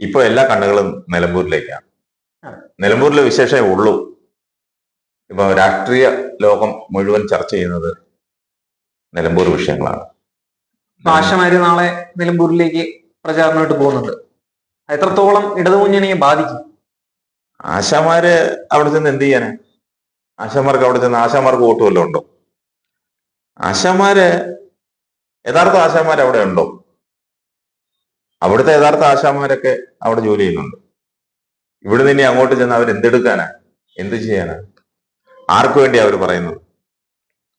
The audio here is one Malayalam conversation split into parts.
ഇപ്പൊ എല്ലാ കണ്ണുകളും നിലമ്പൂരിലേക്കാണ്. നിലമ്പൂരിലെ വിശേഷമേ ഉള്ളൂ. ഇപ്പൊ രാഷ്ട്രീയ ലോകം മുഴുവൻ ചർച്ച ചെയ്യുന്നത് നിലമ്പൂർ വിഷയങ്ങളാണ്. ആശമാര് നാളെ നിലമ്പൂരിലേക്ക് പ്രചാരണമായിട്ട് പോകുന്നുണ്ട്. എത്രത്തോളം ഇടതുമുന്നണിയെ ബാധിക്കും? ആശാമാര് അവിടെ ചെന്ന് എന്ത് ചെയ്യാനാ? ആശാമാർക്ക് അവിടെ ചെന്ന് ആശാമാർക്ക് വോട്ട് വല്ലതും ഉണ്ടോ? ആശാമാര് യഥാർത്ഥ ആശാമാർ അവിടെ ഉണ്ടോ? അവിടുത്തെ യഥാർത്ഥ ആശാമാരൊക്കെ അവിടെ ജോലി ചെയ്യുന്നുണ്ട്. ഇവിടെ നിന്ന് അങ്ങോട്ട് ചെന്ന് അവർ എന്തെടുക്കാനാ എന്ത് ചെയ്യാനാ? ആർക്കു വേണ്ടി അവർ പറയുന്നത്?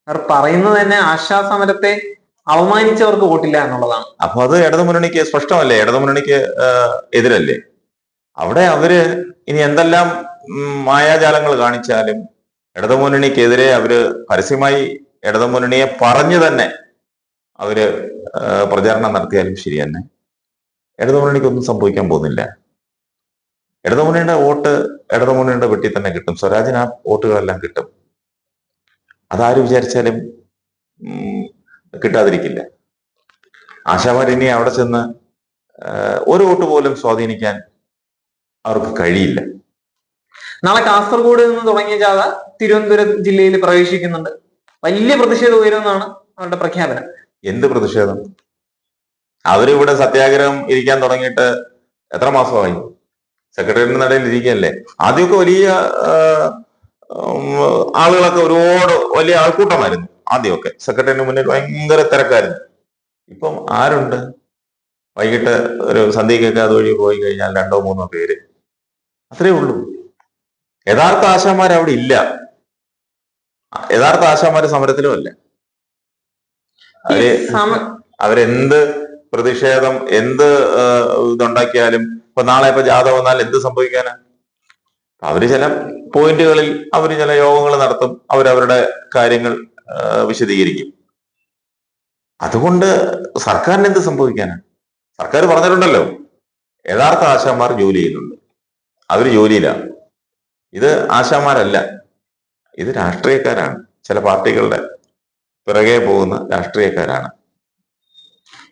അവർ പറയുന്നത് തന്നെ ആശാ സമരത്തെ അവമാനിച്ചവർക്ക് വോട്ടില്ല എന്നുള്ളതാണ്. അപ്പൊ അത് ഇടതുമുന്നണിക്ക് സ്പഷ്ടമല്ലേ? ഇടതുമുന്നണിക്ക് എതിരല്ലേ? അവിടെ അവർ ഇനി എന്തെല്ലാം മായാജാലങ്ങൾ കാണിച്ചാലും ഇടതുമുന്നണിക്കെതിരെ അവർ പരസ്യമായി ഇടതുമുന്നണിയെ പറഞ്ഞു തന്നെ അവർ പ്രചാരണം നടത്തിയാലും ശരി തന്നെ. ഇടതുമുന്നണിക്കൊന്നും സംഭവിക്കാൻ പോകുന്നില്ല. ഇടതുമുന്നണിയുടെ വോട്ട് ഇടതുമുന്നണിയുടെ വെട്ടി തന്നെ കിട്ടും. സ്വരാജിന് ആ വോട്ടുകളെല്ലാം കിട്ടും. അതാര് വിചാരിച്ചാലും കിട്ടാതിരിക്കില്ല. ആശാമാർ ഇനി അവിടെ ചെന്ന് ഒരു വോട്ട് പോലും സ്വാധീനിക്കാൻ അവർക്ക് കഴിയില്ല. നാളെ കാസർഗോഡ് നിന്ന് തുടങ്ങിയ ജാഥ തിരുവനന്തപുരം ജില്ലയിൽ പ്രവേശിക്കുന്നുണ്ട്. വലിയ പ്രതിഷേധം ഉയരുന്നതാണ് അവരുടെ പ്രഖ്യാപനം. എന്ത് പ്രതിഷേധം? അവരിവിടെ സത്യാഗ്രഹം ഇരിക്കാൻ തുടങ്ങിയിട്ട് എത്ര മാസമായി? സെക്രട്ടേറിയറ്റിന്റെ നടയിൽ ഇരിക്കുകയല്ലേ? ആദ്യമൊക്കെ വലിയ ആളുകളൊക്കെ ഒരുപാട് വലിയ ആൾക്കൂട്ടമായിരുന്നു ആദ്യമൊക്കെ. സെക്രട്ടേറിയറ്റിന് മുന്നിൽ ഭയങ്കര തിരക്കായിരുന്നു. ഇപ്പം ആരുണ്ട്? വൈകിട്ട് ഒരു സന്ധ്യക്കൊക്കെ അതുവഴി പോയി കഴിഞ്ഞാൽ രണ്ടോ മൂന്നോ പേര്. അത്രേ ഉള്ളൂ. യഥാർത്ഥ ആശാമാർ അവിടെ ഇല്ല. യഥാർത്ഥ ആശാമാര് സമരത്തിലും അല്ല. അവർ അവരെന്ത് പ്രതിഷേധം എന്ത് ഇതുണ്ടാക്കിയാലും ഇപ്പൊ നാളെ ഇപ്പൊ ജാഥ വന്നാൽ എന്ത് സംഭവിക്കാനാ? അവർ ചില പോയിന്റുകളിൽ അവർ ചില യോഗങ്ങൾ നടത്തും അവരവരുടെ കാര്യങ്ങൾ വിശദീകരിക്കും. അതുകൊണ്ട് സർക്കാരിന് എന്ത് സംഭവിക്കാനാ? സർക്കാർ പറഞ്ഞിട്ടുണ്ടല്ലോ യഥാർത്ഥ ആശാമാർ ജോലി ചെയ്യുന്നുണ്ട്. അവർ ജോലിയിലാണ് ഇത് ആശാമാരല്ല ഇത് രാഷ്ട്രീയക്കാരാണ്. ചില പാർട്ടികളുടെ പിറകെ പോകുന്ന രാഷ്ട്രീയക്കാരാണ്.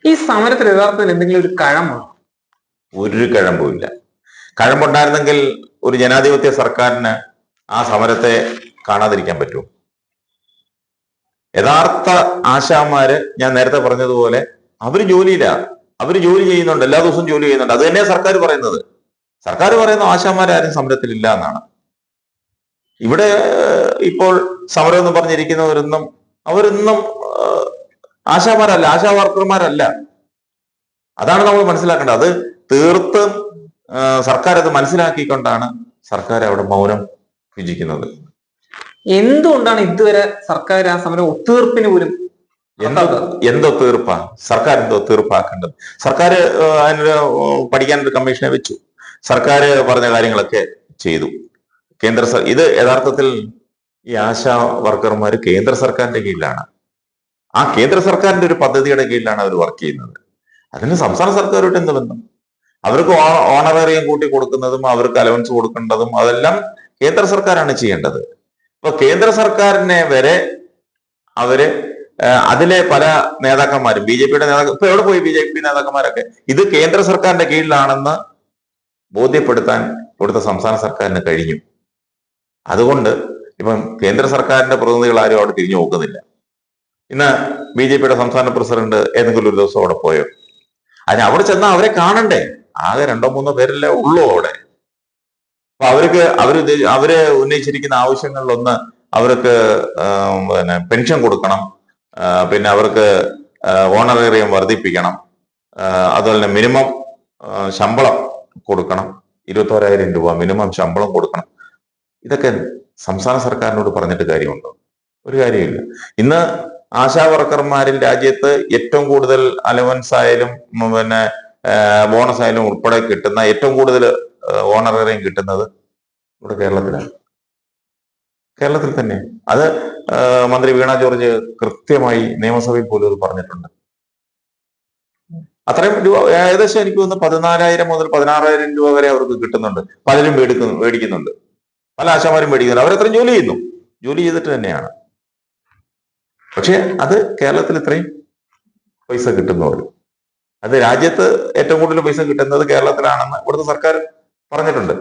ഈ സമരത്തിൽ യഥാർത്ഥത്തിൽ എന്തെങ്കിലും ഒരു കഴമാണ് ഒരു കഴമ്പുമില്ല. കഴമ്പുണ്ടായിരുന്നെങ്കിൽ ഒരു ജനാധിപത്യ സർക്കാരിന് ആ സമരത്തെ കാണാതിരിക്കാൻ പറ്റുമോ? യഥാർത്ഥ ആശാമാര് ഞാൻ നേരത്തെ പറഞ്ഞതുപോലെ അവർ ജോലിയില്ല അവർ ജോലി ചെയ്യുന്നുണ്ട്. എല്ലാ ദിവസവും ജോലി ചെയ്യുന്നുണ്ട്. അത് തന്നെ സർക്കാർ പറയുന്നത്. സർക്കാർ പറയുന്ന ആശാമാരാരും സമരത്തിലില്ല എന്നാണ്. ഇവിടെ ഇപ്പോൾ സമരം എന്ന് പറഞ്ഞിരിക്കുന്നവരൊന്നും അവരൊന്നും ആശാമാരല്ല ആശാ വർക്കർമാരല്ല അതാണ് നമ്മൾ മനസ്സിലാക്കേണ്ടത്. അത് തീർത്തും സർക്കാർ അത് മനസ്സിലാക്കിക്കൊണ്ടാണ് സർക്കാർ അവിടെ മൗനം ഭുജിക്കുന്നത് എന്തുകൊണ്ടാണ് ഇതുവരെ സർക്കാർ ആ സമരം ഒത്തീർപ്പിന് പോലും എന്തോ എന്തോ തീർപ്പാ സർക്കാർ എന്തോ തീർപ്പാക്കേണ്ടത് സർക്കാർ അതിനൊരു പഠിക്കാൻ ഒരു കമ്മീഷനെ വെച്ചു. സർക്കാർ പറഞ്ഞ കാര്യങ്ങളൊക്കെ ചെയ്തു. കേന്ദ്ര സർ ഇത് യഥാർത്ഥത്തിൽ ഈ ആശാ വർക്കർമാർ കേന്ദ്ര സർക്കാരിന്റെ കീഴിലാണ്. ആ കേന്ദ്ര സർക്കാരിന്റെ ഒരു പദ്ധതിയുടെ കീഴിലാണ് അവർ വർക്ക് ചെയ്യുന്നത്. അതിന് സംസ്ഥാന സർക്കാരുമായിട്ട് എന്ത് ബന്ധം? അവർക്ക് ഓണറേറിയം കൂട്ടി കൊടുക്കുന്നതും അവർക്ക് അലവൻസ് കൊടുക്കേണ്ടതും അതെല്ലാം കേന്ദ്ര സർക്കാരാണ് ചെയ്യേണ്ടത്. ഇപ്പൊ കേന്ദ്ര സർക്കാരിനെ വരെ അവർ അതിലെ പല നേതാക്കന്മാരും ബി ജെ പിയുടെ നേതാക്കൾ ഇപ്പൊ എവിടെ പോയി ബി ജെ പി നേതാക്കന്മാരൊക്കെ? ഇത് കേന്ദ്ര സർക്കാരിന്റെ കീഴിലാണെന്ന് ബോധ്യപ്പെടുത്താൻ ഇവിടുത്തെ സംസ്ഥാന സർക്കാരിന് കഴിഞ്ഞു. അതുകൊണ്ട് ഇപ്പം കേന്ദ്ര സർക്കാരിന്റെ പ്രതിനിധികൾ ആരും അവിടെ തിരിഞ്ഞു നോക്കുന്നില്ല. ഇന്ന് ബി ജെ പിയുടെ സംസ്ഥാന പ്രസിഡന്റ് ഏതെങ്കിലും ഒരു ദിവസം അവിടെ പോയോ? അതിന് അവിടെ ചെന്നാൽ അവരെ കാണണ്ടേ? ആകെ രണ്ടോ മൂന്നോ പേരല്ലേ ഉള്ളൂ അവിടെ. അപ്പൊ അവർക്ക് ഉദ്ദേശി- അവർ ഉന്നയിച്ചിരിക്കുന്ന ആവശ്യങ്ങളിലൊന്ന് അവർക്ക് പിന്നെ പെൻഷൻ കൊടുക്കണം. പിന്നെ അവർക്ക് ഓണറേറിയം വർദ്ധിപ്പിക്കണം. അതുപോലെ തന്നെ മിനിമം ശമ്പളം കൊടുക്കണം. ഇരുപത്തോരായിരം രൂപ മിനിമം ശമ്പളം കൊടുക്കണം. ഇതൊക്കെ സംസ്ഥാന സർക്കാരിനോട് പറഞ്ഞിട്ട് കാര്യമുണ്ടോ? ഒരു കാര്യമില്ല ഇന്ന് ആശാ വർക്കർമാരിൽ രാജ്യത്ത് ഏറ്റവും കൂടുതൽ അലവൻസ് ആയാലും പിന്നെ ബോണസ് ആയാലും ഉൾപ്പെടെ കിട്ടുന്ന ഏറ്റവും കൂടുതൽ ഓണറേറിയം കിട്ടുന്നത് ഇവിടെ കേരളത്തിലാണ്. കേരളത്തിൽ തന്നെ. അത് മന്ത്രി വീണ ജോർജ് കൃത്യമായി നിയമസഭയിൽ പോലും അത് പറഞ്ഞിട്ടുണ്ട്. അത്രയും രൂപ ഏകദേശം എനിക്ക് തോന്നുന്നു പതിനാലായിരം മുതൽ പതിനാറായിരം രൂപ വരെ അവർക്ക് കിട്ടുന്നുണ്ട്. പലരും മേടിക്കുന്നു മേടിക്കുന്നുണ്ട്. പല ആശാമാരും മേടിക്കുന്നുണ്ട്. അവരത്രയും ജോലി ചെയ്യുന്നു. ജോലി ചെയ്തിട്ട് തന്നെയാണ്. പക്ഷെ അത് കേരളത്തിൽ ഇത്രയും പൈസ കിട്ടുന്നവർ അത് രാജ്യത്ത് ഏറ്റവും കൂടുതൽ പൈസ കിട്ടുന്നത് കേരളത്തിലാണെന്ന് ഇവിടുത്തെ സർക്കാർ പറഞ്ഞിട്ടുണ്ട്.